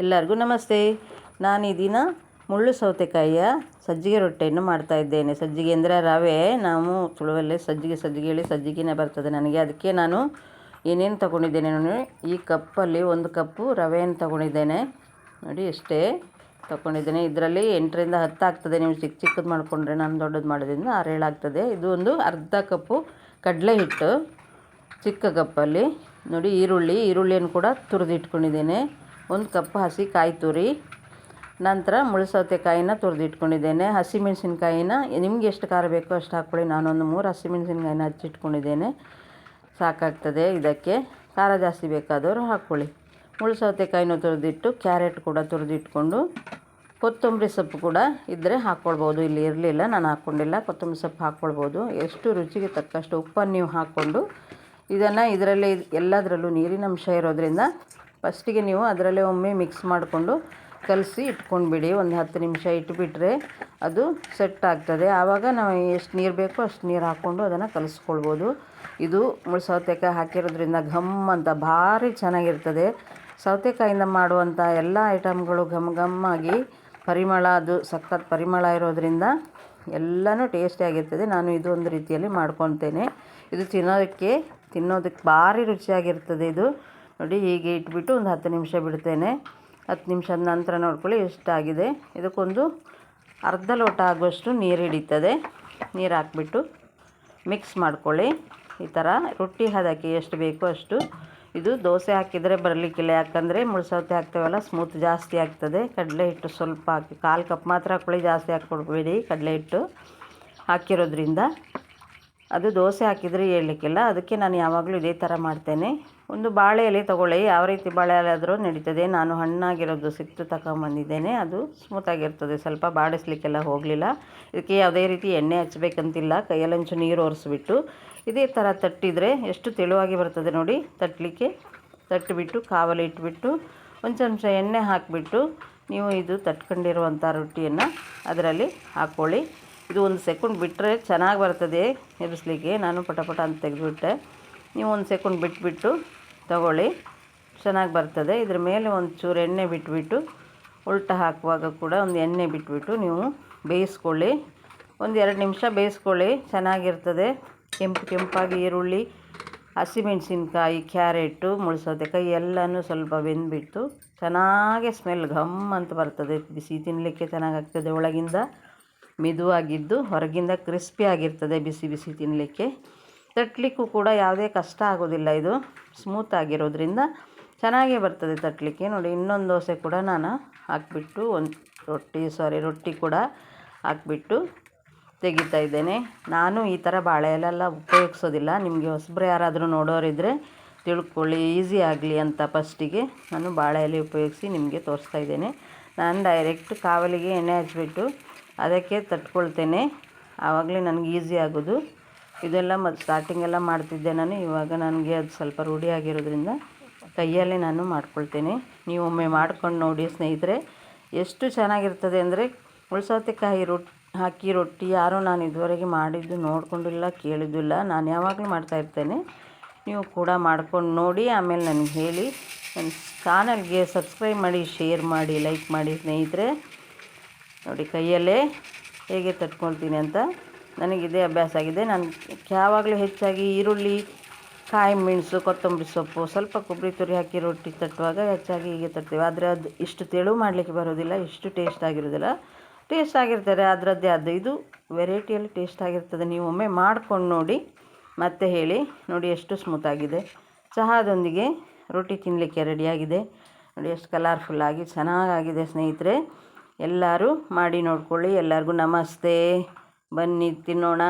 ಎಲ್ಲರಿಗೂ ನಮಸ್ತೆ. ನಾನು ಈ ದಿನ ಮುಳ್ಳು ಸೌತೆಕಾಯಿಯ ಸಜ್ಜಿಗೆ ರೊಟ್ಟಿಯನ್ನು ಮಾಡ್ತಾ ಇದ್ದೇನೆ. ಸಜ್ಜಿಗೆ ಅಂದರೆ ರವೆ. ನಾವು ತುಳುವಲ್ಲೇ ಸಜ್ಜಿಗೆ ಸಜ್ಜಿಗೆ ಹೇಳಿ ಸಜ್ಜಿಗೆನೇ ಬರ್ತದೆ ನನಗೆ. ಅದಕ್ಕೆ ನಾನು ಏನೇನು ತಗೊಂಡಿದ್ದೇನೆ ನೋಡಿ, ಈ ಕಪ್ಪಲ್ಲಿ ಒಂದು ಕಪ್ಪು ರವೆಯನ್ನು ತಗೊಂಡಿದ್ದೇನೆ. ನೋಡಿ ಇಷ್ಟೇ ತಗೊಂಡಿದ್ದೇನೆ. ಇದರಲ್ಲಿ ಎಂಟರಿಂದ ಹತ್ತು ಆಗ್ತದೆ. ನೀವು ಚಿಕ್ಕ ಚಿಕ್ಕದು ಮಾಡಿಕೊಂಡ್ರೆ ನಾನು ದೊಡ್ಡದು ಮಾಡೋದ್ರಿಂದ ಆರು ಏಳು ಆಗ್ತದೆ. ಇದು ಒಂದು ಅರ್ಧ ಕಪ್ಪು ಕಡಲೆ ಹಿಟ್ಟು ಚಿಕ್ಕ ಕಪ್ಪಲ್ಲಿ. ನೋಡಿ, ಈರುಳ್ಳಿ, ಈರುಳ್ಳಿಯನ್ನು ಕೂಡ ತುರಿದಿಟ್ಕೊಂಡಿದ್ದೇನೆ. ಒಂದು ಕಪ್ ಹಸಿ ಕಾಯಿ ತುರಿ, ನಂತರ ಮುಳ್ಳು ಸೌತೆಕಾಯಿನ ತುರಿದಿಟ್ಕೊಂಡಿದ್ದೇನೆ. ಹಸಿಮೆಣಸಿನ್ಕಾಯಿನ ನಿಮ್ಗೆ ಎಷ್ಟು ಖಾರ ಬೇಕೋ ಅಷ್ಟು ಹಾಕ್ಕೊಳ್ಳಿ. ನಾನೊಂದು ಮೂರು ಹಸಿಮೆಣಸಿನ್ಕಾಯಿನ ಹಚ್ಚಿಟ್ಕೊಂಡಿದ್ದೇನೆ. ಸಾಕಾಗ್ತದೆ ಇದಕ್ಕೆ. ಖಾರ ಜಾಸ್ತಿ ಬೇಕಾದವರು ಹಾಕ್ಕೊಳ್ಳಿ. ಮುಳ್ಳು ಸೌತೆಕಾಯಿನೂ ತುರಿದಿಟ್ಟು, ಕ್ಯಾರೆಟ್ ಕೂಡ ತುರಿದಿಟ್ಕೊಂಡು, ಕೊತ್ತಂಬರಿ ಸೊಪ್ಪು ಕೂಡ ಇದ್ದರೆ ಹಾಕ್ಕೊಳ್ಬೋದು. ಇಲ್ಲಿ ಇರಲಿಲ್ಲ, ನಾನು ಹಾಕ್ಕೊಂಡಿಲ್ಲ. ಕೊತ್ತಂಬರಿ ಸೊಪ್ಪು ಹಾಕ್ಕೊಳ್ಬೋದು. ಎಷ್ಟು ರುಚಿಗೆ ತಕ್ಕಷ್ಟು ಉಪ್ಪನ್ನು ನೀವು ಹಾಕ್ಕೊಂಡು ಇದನ್ನು ಇದರಲ್ಲಿ ಎಲ್ಲದರಲ್ಲೂ ನೀರಿನ ಅಂಶ ಇರೋದ್ರಿಂದ ಫಸ್ಟಿಗೆ ನೀವು ಅದರಲ್ಲೇ ಒಮ್ಮೆ ಮಿಕ್ಸ್ ಮಾಡಿಕೊಂಡು ಕಲಸಿ ಇಟ್ಕೊಂಡ್ಬಿಡಿ. ಒಂದು ಹತ್ತು ನಿಮಿಷ ಇಟ್ಬಿಟ್ರೆ ಅದು ಸೆಟ್ ಆಗ್ತದೆ. ಆವಾಗ ನಾವು ಎಷ್ಟು ನೀರು ಬೇಕೋ ಅಷ್ಟು ನೀರು ಹಾಕ್ಕೊಂಡು ಅದನ್ನು ಕಲಿಸ್ಕೊಳ್ಬೋದು. ಇದು ಮುಳು ಸೌತೆಕಾಯಿ ಹಾಕಿರೋದ್ರಿಂದ ಘಮ್ ಅಂತ ಭಾರಿ ಚೆನ್ನಾಗಿರ್ತದೆ. ಸೌತೆಕಾಯಿಂದ ಮಾಡುವಂಥ ಎಲ್ಲ ಐಟಮ್ಗಳು ಘಮ್ ಘಮ್ ಆಗಿ ಪರಿಮಳ, ಅದು ಸಖತ್ ಪರಿಮಳ ಇರೋದರಿಂದ ಎಲ್ಲನೂ ಟೇಸ್ಟಿಯಾಗಿರ್ತದೆ ನಾನು ಇದು ಒಂದು ರೀತಿಯಲ್ಲಿ ಮಾಡ್ಕೊತೇನೆ ಇದು ತಿನ್ನೋದಕ್ಕೆ ತಿನ್ನೋದಕ್ಕೆ ಭಾರಿ ರುಚಿಯಾಗಿರ್ತದೆ ಇದು. ನೋಡಿ ಹೀಗೆ ಇಟ್ಬಿಟ್ಟು ಒಂದು ಹತ್ತು ನಿಮಿಷ ಬಿಡ್ತೇನೆ. ಹತ್ತು ನಿಮಿಷದ ನಂತರ ನೋಡ್ಕೊಳ್ಳಿ ಎಷ್ಟಾಗಿದೆ. ಇದಕ್ಕೊಂದು ಅರ್ಧ ಲೋಟ ಆಗುವಷ್ಟು ನೀರು ಹಿಡಿತದೆ. ನೀರು ಹಾಕ್ಬಿಟ್ಟು ಮಿಕ್ಸ್ ಮಾಡ್ಕೊಳ್ಳಿ. ಈ ಥರ ರೊಟ್ಟಿ ಹದಕ್ಕೆ ಎಷ್ಟು ಬೇಕೋ ಅಷ್ಟು. ಇದು ದೋಸೆ ಹಾಕಿದರೆ ಬರಲಿಕ್ಕಿಲ್ಲ, ಯಾಕಂದರೆ ಮುಳ್ಸೌತೆ ಹಾಕ್ತೇವಲ್ಲ ಸ್ಮೂತ್ ಜಾಸ್ತಿ ಆಗ್ತದೆ. ಕಡಲೆ ಹಿಟ್ಟು ಸ್ವಲ್ಪ ಹಾಕಿ, ಕಾಲು ಕಪ್ ಮಾತ್ರ ಹಾಕ್ಕೊಳ್ಳಿ, ಜಾಸ್ತಿ ಹಾಕ್ಕೊಡ್ಬೇಡಿ ಕಡಲೆ ಹಿಟ್ಟು ಹಾಕಿರೋದ್ರಿಂದ. ಅದು ದೋಸೆ ಹಾಕಿದರೆ ಹೇಳಲಿಕ್ಕಿಲ್ಲ. ಅದಕ್ಕೆ ನಾನು ಯಾವಾಗಲೂ ಇದೇ ಥರ ಮಾಡ್ತೇನೆ. ಒಂದು ಬಾಳೆ ಎಲೆ ತೊಗೊಳ್ಳಿ. ಯಾವ ರೀತಿ ಬಾಳೆ ಎಲೆ ಆದರೂ ನಡೀತದೆ. ನಾನು ಹಣ್ಣಾಗಿರೋದು ಸಿಕ್ತು ತಗೊಂಬಂದಿದ್ದೇನೆ. ಅದು ಸ್ಮೂತಾಗಿರ್ತದೆ ಸ್ವಲ್ಪ ಬಾಡಿಸ್ಲಿಕ್ಕೆಲ್ಲ ಹೋಗಲಿಲ್ಲ. ಇದಕ್ಕೆ ಯಾವುದೇ ರೀತಿ ಎಣ್ಣೆ ಹಚ್ಚಬೇಕಂತಿಲ್ಲ ಕೈಯಲ್ಲಂಚು ನೀರು ಒರೆಸ್ಬಿಟ್ಟು ಇದೇ ಥರ ತಟ್ಟಿದರೆ ಎಷ್ಟು ತೆಳುವಾಗಿ ಬರ್ತದೆ ನೋಡಿ. ತಟ್ಟಲಿಕ್ಕೆ ತಟ್ಟಿಬಿಟ್ಟು, ಕಾವಲಿ ಇಟ್ಬಿಟ್ಟು, ಒಂದು ಚಮಚ ಎಣ್ಣೆ ಹಾಕಿಬಿಟ್ಟು ನೀವು ಇದು ತಟ್ಕೊಂಡಿರುವಂಥ ರೊಟ್ಟಿಯನ್ನು ಅದರಲ್ಲಿ ಹಾಕ್ಕೊಳ್ಳಿ. ಇದು ಒಂದು ಸೆಕೆಂಡ್ ಬಿಟ್ಟರೆ ಚೆನ್ನಾಗಿ ಬರ್ತದೆ ಎಬ್ಬಿಸ್ಲಿಕ್ಕೆ ನಾನು ಪಟ ಪಟ ಅಂತ ತೆಗೆದುಬಿಟ್ಟೆ. ನೀವು ಒಂದು ಸೆಕೆಂಡ್ ಬಿಟ್ಬಿಟ್ಟು ತಗೊಳ್ಳಿ. ಚೆನ್ನಾಗಿ ಬರ್ತದೆ. ಇದ್ರ ಮೇಲೆ ಒಂದು ಚೂರು ಎಣ್ಣೆ ಬಿಟ್ಬಿಟ್ಟು ಉಲ್ಟ ಹಾಕುವಾಗ ಕೂಡ ಒಂದು ಎಣ್ಣೆ ಬಿಟ್ಬಿಟ್ಟು ನೀವು ಬೇಯಿಸ್ಕೊಳ್ಳಿ. ಒಂದು ಎರಡು ನಿಮಿಷ ಬೇಯಿಸ್ಕೊಳ್ಳಿ. ಚೆನ್ನಾಗಿರ್ತದೆ. ಕೆಂಪು ಕೆಂಪಾಗಿ ಈರುಳ್ಳಿ, ಹಸಿಮೆಣಸಿನ್ಕಾಯಿ, ಕ್ಯಾರೆಟು ಕೈ ಎಲ್ಲನೂ ಸ್ವಲ್ಪ ಬೆಂದುಬಿಟ್ಟು ಚೆನ್ನಾಗೆ ಸ್ಮೆಲ್ ಘಮ್ ಅಂತ ಬರ್ತದೆ. ಬಿಸಿ ತಿನ್ನಲಿಕ್ಕೆ ಚೆನ್ನಾಗಾಗ್ತದೆ ಒಳಗಿಂದ. ಮೆದುವಾಗಿದ್ದು ಹೊರಗಿಂದ ಕ್ರಿಸ್ಪಿ ಆಗಿರ್ತದೆ ಬಿಸಿ ಬಿಸಿ ತಿನ್ನಲಿಕ್ಕೆ ತಟ್ಟಲಿಕ್ಕೂ ಕೂಡ ಯಾವುದೇ ಕಷ್ಟ ಆಗೋದಿಲ್ಲ ಇದು. ಸ್ಮೂತ್ ಆಗಿರೋದ್ರಿಂದ ಚೆನ್ನಾಗೇ ಬರ್ತದೆ ತಟ್ಟಲಿಕ್ಕೆ ನೋಡಿ, ಇನ್ನೊಂದು ದೋಸೆ ಕೂಡ ನಾನು ಹಾಕಿಬಿಟ್ಟು ಒಂದು ರೊಟ್ಟಿ ಸಾರಿ ರೊಟ್ಟಿ ಕೂಡ ಹಾಕಿಬಿಟ್ಟು ತೆಗಿತಾ ಇದ್ದೇನೆ. ನಾನು ಈ ಥರ ಬಾಳೆ ಎಲೆಲ್ಲ ಉಪಯೋಗಿಸೋದಿಲ್ಲ. ನಿಮಗೆ ಹೊಸಬ್ರು ಯಾರಾದರೂ ನೋಡೋರಿದ್ದರೆ ತಿಳ್ಕೊಳ್ಳಿ, ಈಸಿ ಆಗಲಿ ಅಂತ ಫಸ್ಟಿಗೆ ನಾನು ಬಾಳೆ ಉಪಯೋಗಿಸಿ ನಿಮಗೆ ತೋರಿಸ್ತಾ ಇದ್ದೇನೆ. ನಾನು ಡೈರೆಕ್ಟ್ ಕಾವಲಿಗೆ ಎಣ್ಣೆ ಹಚ್ಬಿಟ್ಟು ಅದಕ್ಕೆ ತಟ್ಕೊಳ್ತೇನೆ. ಆವಾಗಲೇ ನನಗೆ ಈಸಿ ಆಗೋದು. ಇದೆಲ್ಲ ಮತ್ತು ಸ್ಟಾರ್ಟಿಂಗೆಲ್ಲ ಮಾಡ್ತಿದ್ದೆ ನಾನು. ಇವಾಗ ನನಗೆ ಅದು ಸ್ವಲ್ಪ ರೂಢಿಯಾಗಿರೋದ್ರಿಂದ ಕೈಯಲ್ಲೇ ನಾನು ಮಾಡ್ಕೊಳ್ತೇನೆ. ನೀವು ಒಮ್ಮೆ ಮಾಡ್ಕೊಂಡು ನೋಡಿ ಸ್ನೇಹಿತರೆ, ಎಷ್ಟು ಚೆನ್ನಾಗಿರ್ತದೆ ಅಂದರೆ ಉಳ್ಸೌತೆಕಾಯಿ ರೊಟ್ಟಿ ಹಾಕಿ ರೊಟ್ಟಿ ಯಾರೂ ನಾನು ಇದುವರೆಗೆ ಮಾಡಿದ್ದು ನೋಡಿಕೊಂಡಿಲ್ಲ, ಕೇಳಿದ್ದಿಲ್ಲ. ನಾನು ಯಾವಾಗಲೂ ಮಾಡ್ತಾಯಿರ್ತೇನೆ ನೀವು ಕೂಡ ಮಾಡ್ಕೊಂಡು ನೋಡಿ, ಆಮೇಲೆ ನನಗೆ ಹೇಳಿ. ನನ್ನ ಚಾನಲ್ಗೆ ಸಬ್ಸ್ಕ್ರೈಬ್ ಮಾಡಿ, ಶೇರ್ ಮಾಡಿ, ಲೈಕ್ ಮಾಡಿ ಸ್ನೇಹಿತರೆ. ನೋಡಿ, ಕೈಯಲ್ಲೇ ಹೇಗೆ ತಟ್ಕೊಳ್ತೀನಿ ಅಂತ ನನಗಿದೆ ಅಭ್ಯಾಸ ಆಗಿದೆ. ನಾನು ಯಾವಾಗಲೂ ಹೆಚ್ಚಾಗಿ ಈರುಳ್ಳಿ, ಕಾಯಿ ಮೆಣಸು, ಕೊತ್ತಂಬರಿ ಸೊಪ್ಪು, ಸ್ವಲ್ಪ ಕೊಬ್ಬರಿ ತುರಿ ಹಾಕಿ ರೊಟ್ಟಿ ತಟ್ಟುವಾಗ ಹೆಚ್ಚಾಗಿ ಹೀಗೆ ತಟ್ತೇವೆ. ಆದರೆ ಅದು ಇಷ್ಟು ತೆಳು ಮಾಡಲಿಕ್ಕೆ ಬರೋದಿಲ್ಲ, ಇಷ್ಟು ಟೇಸ್ಟ್ ಆಗಿರೋದಿಲ್ಲ. ಟೇಸ್ಟ್ ಆಗಿರ್ತಾರೆ ಅದರದ್ದೇ ಅದು ಇದು ವೆರೈಟಿಯಲ್ಲಿ ಟೇಸ್ಟ್ ಆಗಿರ್ತದೆ. ನೀವು ಒಮ್ಮೆ ಮಾಡ್ಕೊಂಡು ನೋಡಿ, ಮತ್ತೆ ಹೇಳಿ. ನೋಡಿ, ಎಷ್ಟು ಸ್ಮೂತಾಗಿದೆ ಚಹಾದೊಂದಿಗೆ ರೊಟ್ಟಿ ತಿನ್ನಲಿಕ್ಕೆ ರೆಡಿಯಾಗಿದೆ. ನೋಡಿ, ಎಷ್ಟು ಕಲರ್ಫುಲ್ಲಾಗಿ ಚೆನ್ನಾಗಾಗಿದೆ ಸ್ನೇಹಿತರೆ. ಎಲ್ಲರೂ ಮಾಡಿ ನೋಡ್ಕೊಳ್ಳಿ. ಎಲ್ಲರಿಗೂ ನಮಸ್ತೆ. ಬನ್ನಿ, ತಿನ್ನೋಣ.